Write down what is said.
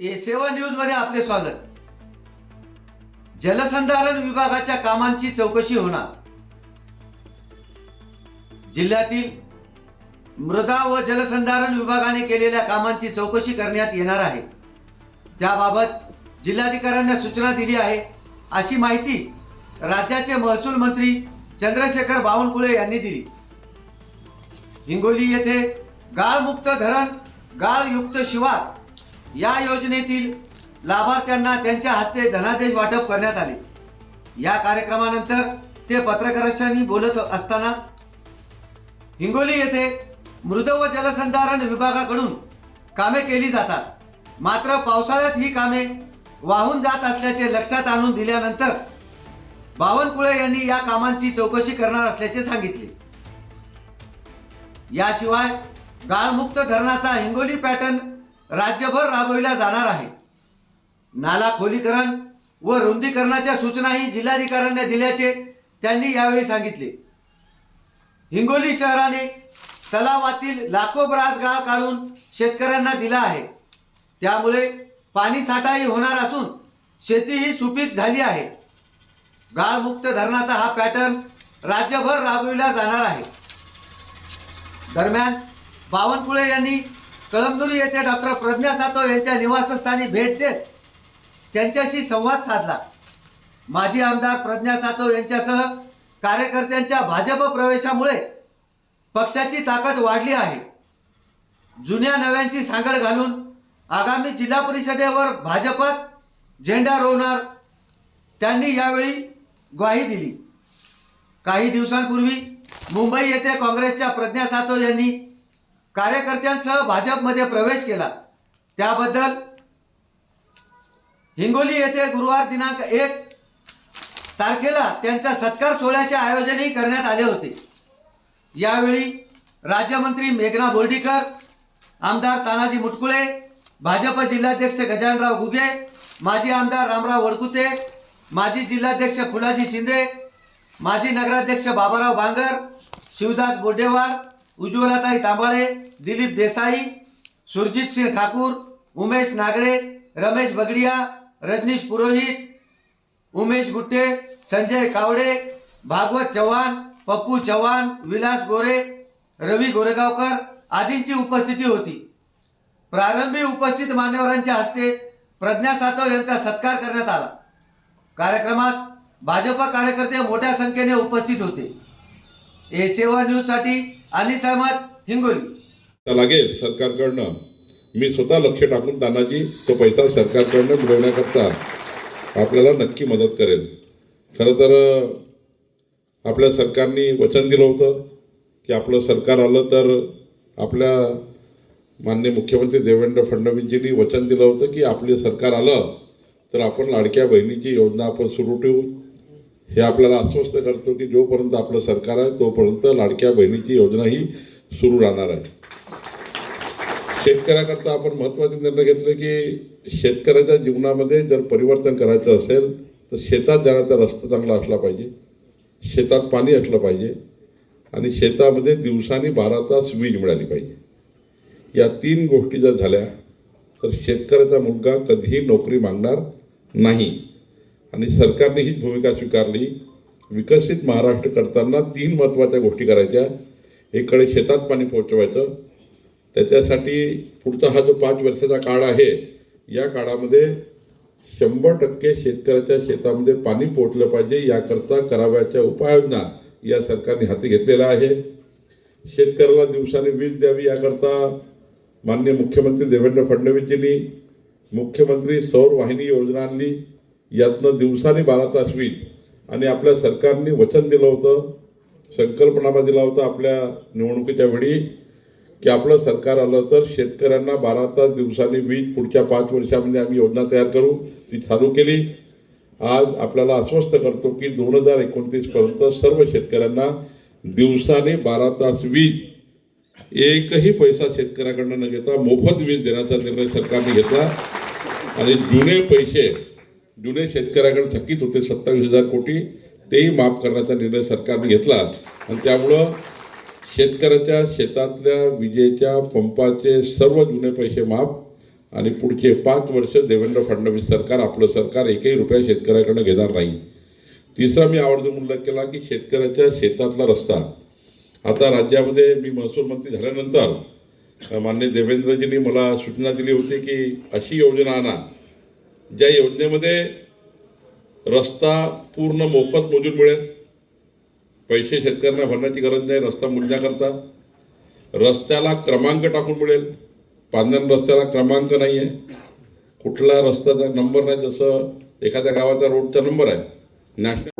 ए सेवन न्यूजमध्ये आपले स्वागत. जलसंधारण विभागाच्या कामांची चौकशी होणार. जिल्ह्यातील मृदा व जलसंधारण विभागाने केलेल्या कामांची चौकशी करण्यात येणार आहे. त्याबाबत जिल्हाधिकाऱ्यांना सूचना दिली आहे. अशी माहिती राज्याचे महसूल मंत्री चंद्रशेखर बावनकुळे यांनी दिली. हिंगोली येथे गाळमुक्त धरण गाळयुक्त शिवार या योजनेतील लाभार्थ्यांना त्यांच्या हस्ते धनादेश वाटप करण्यात आले. या कार्यक्रमानंतर ते पत्रकारांशी बोलत असताना हिंगोली येथे मृद व जलसंधारण विभागाकडून कामे केली जातात. मात्र पावसाळ्यात ही कामे वाहून जात असल्याचे लक्षात आणून दिल्यानंतर बावनकुळे यांनी या कामांची चौकशी करणार असल्याचे सांगितले. याशिवाय गाळमुक्त धरणाचा हिंगोली पॅटर्न राज्यभर राबविला जाणार आहे. नाला खोलीकरण व रुंदीकरणाच्या सूचनाही जिल्हाधिकाऱ्यांना दिल्याचे त्यांनी यावेळी सांगितले. हिंगोली शहराने तलावातील लाखो ब्रास गाळ काढून शेतकऱ्यांना दिला आहे. त्यामुळे पाणी साठाही होणार असून शेतीही सुपीक झाली आहे. गाळमुक्त धरणाचा हा पॅटर्न राज्यभर राबविला जाणार आहे. दरम्यान बावनकुळे यांनी कळमनुरी येथे डॉक्टर प्रज्ञा सातव यांच्या निवासस्थानी भेट देत त्यांच्याशी संवाद साधला. माजी आमदार प्रज्ञा सातव यांच्यासह कार्यकर्त्यांच्या भाजप प्रवेशामुळे पक्षाची ताकद वाढली आहे. जुन्या नव्यांची सांगड घालून आगामी जिल्हा परिषदेवर भाजपच झेंडा रोवणार त्यांनी यावेळी ग्वाही दिली. काही दिवसांपूर्वी मुंबई येथे काँग्रेसच्या प्रज्ञा सातव यांनी कार्यकर्त्यांसह भाजपमध्ये प्रवेश केला. त्याबद्दल हिंगोली येथे गुरुवार दिनांक एक तारखेला त्यांचा सत्कार सोहळ्याचे आयोजनही करण्यात आले होते. यावेळी राज्यमंत्री मेघना बोर्डीकर आमदार तानाजी मुटकुळे भाजप जिल्हाध्यक्ष गजानराव घुगे माजी आमदार रामराव वडकुते माजी जिल्हाध्यक्ष फुलाजी शिंदे माजी नगराध्यक्ष बाबाराव बांगर शिवदास बोडेवार उज्ज्वलाताई तांबाळे दिलीप देसाई सुरजित सिंह ठाकूर उमेश नागरे रमेश बगडिया रजनीश पुरोहित उमेश गुट्टे संजय कावडे भागवत चव्हाण पप्पू चव्हाण विलास गोरे रवी गोरेगावकर आदींची उपस्थिती होती. प्रारंभी उपस्थित मान्यवरांच्या हस्ते प्रज्ञा सातव यांचा सत्कार करण्यात आला. कार्यक्रमात भाजप कार्यकर्ते मोठ्या संख्येने उपस्थित होते. ए सेवा अनिस अहमद हिंगोली. लागेल सरकारकडनं. मी स्वतः लक्ष टाकून तानाजी तो पैसा सरकारकडनं मिळवण्याकरता आपल्याला नक्की मदत करेल. खरं तर आपल्या सरकारने वचन दिलं होतं की आपलं सरकार आलं तर आपल्या माननीय मुख्यमंत्री देवेंद्र फडणवीसजींनी वचन दिलं होतं की आपले सरकार आलं तर आपण लाडक्या बहिणीची योजना आपण सुरू ठेवू. हे आपल्याला अस्वस्थ करतो की जोपर्यंत आपलं सरकार आहे तोपर्यंत लाडक्या बहिणीची योजना ही सुरू राहणार आहे. शेतकऱ्याकरता आपण महत्त्वाचे निर्णय घेतले की शेतकऱ्याच्या जीवनामध्ये जर परिवर्तन करायचं असेल तर शेतात जाण्याचा रस्ता चांगला असला पाहिजे शेतात पाणी असलं पाहिजे आणि शेतामध्ये दिवसाने बारा तास वीज मिळाली पाहिजे. या तीन गोष्टी जर झाल्या तर शेतकऱ्याचा मुलगा कधीही नोकरी मागणार नाही. आणि सरकारने हीच भूमिका स्वीकारली. विकसित महाराष्ट्र करताना तीन महत्त्वाच्या गोष्टी करायच्या. एकडे शेतात पाणी पोहोचवायचं. त्याच्यासाठी पुढचा हा जो पाच वर्षाचा काळ आहे या काळामध्ये शंभर टक्के शेतकऱ्याच्या शेतामध्ये पाणी पोचलं पाहिजे याकरता करावयाच्या उपाययोजना या सरकारने हाती घेतलेल्या आहे शेतकऱ्याला दिवसाने वीज द्यावी याकरता माननीय मुख्यमंत्री देवेंद्र फडणवीसजींनी मुख्यमंत्री सौर वाहिनी योजना आणली. यातनं दिवसाने बारा तास वीज आणि आपल्या सरकारने वचन दिलं होतं संकल्पनामा दिला होता आपल्या निवडणुकीच्या वेळी की आपलं सरकार आलं तर शेतकऱ्यांना बारा तास दिवसांनी वीज पुढच्या पाच वर्षामध्ये आम्ही योजना तयार करू ती चालू केली. आज आपल्याला आश्वस्त करतो की दोन हजार एकोणतीसपर्यंत सर्व शेतकऱ्यांना दिवसाने बारा तास वीज एकही पैसा शेतकऱ्याकडनं न घेता मोफत वीज देण्याचा निर्णय सरकारने घेतला. आणि जुने पैसे जुने शेतकऱ्याकडे थकीत होते सत्तावीस हजार कोटी तेही माफ करण्याचा निर्णय सरकारने घेतला. आणि त्यामुळं शेतकऱ्याच्या शेतातल्या विजेच्या पंपाचे सर्व जुने पैसे माफ आणि पुढचे पाच वर्ष देवेंद्र फडणवीस सरकार आपलं सरकार एकही रुपया शेतकऱ्याकडनं घेणार नाही. तिसरा मी आवर्जून उल्लेख केला की शेतकऱ्याच्या शेतातला रस्ता. आता राज्यामध्ये मी महसूल मंत्री झाल्यानंतर अ, माननीय देवेंद्रजींनी मला सूचना दिली होती की अशी योजना आणा. ज्या योजनेमध्ये रस्ता पूर्ण मोफत मोजून मिळेल पैसे शेतकऱ्यांना भरण्याची गरज नाही रस्ता मोजण्याकरता. रस्त्याला क्रमांक टाकून मिळेल. पांधन रस्त्याला क्रमांक नाही आहे कुठला रस्त्याचा नंबर नाही जसं एखाद्या गावाचा रोडचा नंबर आहे. नॅशनल